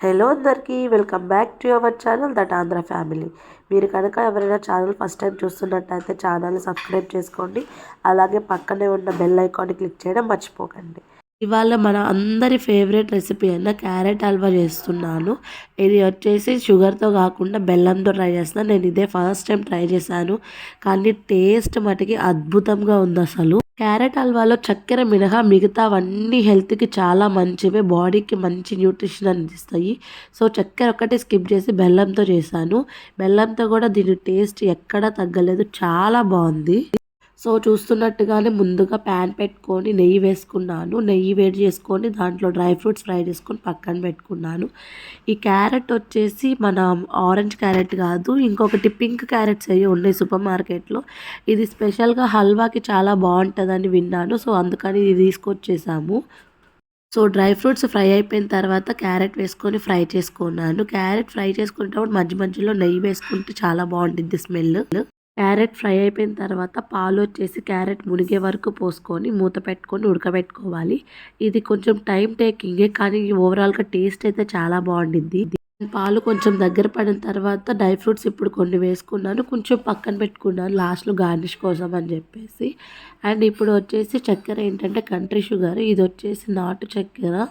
Hello అందరికీ welcome back to our channel that Andhra family. మీరు కనుక ఎవరైనా ఛానల్ ఫస్ట్ టైం చూస్తున్నట్టయితే ఛానల్ని సబ్స్క్రైబ్ చేసుకోండి. అలాగే పక్కనే ఉన్న బెల్ ఐకాన్ని క్లిక్ చేయడం మర్చిపోకండి. ఇవాళ మన అందరి ఫేవరెట్ రెసిపీ అయిన క్యారెట్ హల్వా చేస్తున్నాను. ఇది వచ్చేసి షుగర్తో కాకుండా బెల్లంతో ట్రై చేస్తున్నాను నేను ఇదే ఫస్ట్ టైం ట్రై చేశాను. కానీ టేస్ట్ మటుకి అద్భుతంగా ఉంది అసలు. క్యారెట్ హల్వాలో చక్కెర మినహా మిగతావన్నీ హెల్త్కి చాలా మంచివి బాడీకి మంచి న్యూట్రిషన్ అందిస్తాయి. సో చక్కెర ఒక్కటి స్కిప్ చేసి బెల్లంతో చేశాను. బెల్లంతో కూడా దీని టేస్ట్ ఎక్కడా తగ్గలేదు చాలా బాగుంది. సో చూస్తున్నట్టుగానే ముందుగా ప్యాన్ పెట్టుకొని నెయ్యి వేసుకున్నాను. నెయ్యి వేడి చేసుకొని దాంట్లో డ్రై ఫ్రూట్స్ ఫ్రై చేసుకొని పక్కన పెట్టుకున్నాను. ఈ క్యారెట్ వచ్చేసి మన ఆరెంజ్ క్యారెట్ కాదు ఇంకొకటి పింక్ క్యారెట్స్ అవి ఉన్నాయి సూపర్ మార్కెట్లో. ఇది స్పెషల్గా హల్వాకి చాలా బాగుంటుందని విన్నాను సో అందుకని ఇది తీసుకొచ్చేసాము. సో డ్రై ఫ్రూట్స్ ఫ్రై అయిపోయిన తర్వాత క్యారెట్ వేసుకొని ఫ్రై చేసుకున్నాను. క్యారెట్ ఫ్రై చేసుకునేటప్పుడు మధ్య మధ్యలో నెయ్యి వేసుకుంటే చాలా బాగుంటుంది స్మెల్. క్యారెట్ ఫ్రై అయిపోయిన తర్వాత పాలు వచ్చేసి క్యారెట్ మునిగే వరకు పోసుకొని మూత పెట్టుకొని ఉడకబెట్టుకోవాలి. ఇది కొంచెం టైం టేకింగే కానీ ఓవరాల్గా టేస్ట్ అయితే చాలా బాగుండిద్ది. పాలు కొంచెం దగ్గర పడిన తర్వాత డ్రై ఫ్రూట్స్ ఇప్పుడు కొన్ని వేసుకున్నాను. కొంచెం పక్కన పెట్టుకున్నాను. లాస్ట్లో గార్నిష్ కోసం అని చెప్పేసి. అండ్ ఇప్పుడు వచ్చేసి చక్కెర ఏంటంటే కంట్రీ షుగర్. ఇది వచ్చేసి నాటు చక్కెర.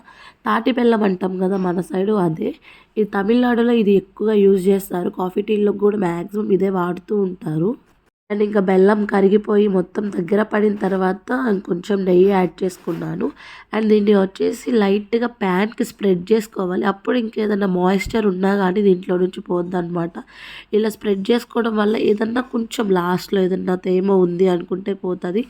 తాటి బెల్లం అంటాం కదా మన సైడు అదే. ఈ తమిళనాడులో ఇది ఎక్కువగా యూజ్ చేస్తారు. కాఫీ టీల్లో కూడా మ్యాక్సిమం ఇదే వాడుతూ ఉంటారు. అండ్ ఇంకా బెల్లం కరిగిపోయి మొత్తం దగ్గర పడిన తర్వాత కొంచెం నెయ్యి యాడ్ చేసుకున్నాను. అండ్ దీన్ని వచ్చేసి లైట్గా ప్యాన్కి స్ప్రెడ్ చేసుకోవాలి. అప్పుడు ఇంకేదన్నా మాయిశ్చర్ ఉన్నా కానీ దీంట్లో నుంచి పోద్ది అనమాట ఇలా స్ప్రెడ్ చేసుకోవడం వల్ల ఏదన్నా కొంచెం లాస్ట్లో ఏదన్నా తేమ ఉంది అనుకుంటే పోతుంది.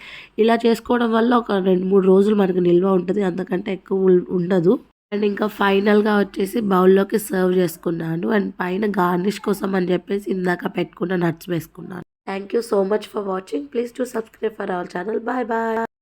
ఇలా చేసుకోవడం వల్ల ఒక రెండు మూడు రోజులు మనకు నిల్వ ఉంటుంది. అంతకంటే ఎక్కువ ఉండదు. అండ్ ఇంకా ఫైనల్గా వచ్చేసి బౌల్లోకి సర్వ్ చేసుకున్నాను. అండ్ పైన గార్నిష్ కోసం అని చెప్పేసి ఇందాక పెట్టుకున్న నట్స్ వేసుకున్నాను. Thank you so much for watching. Please do subscribe for our channel. Bye bye.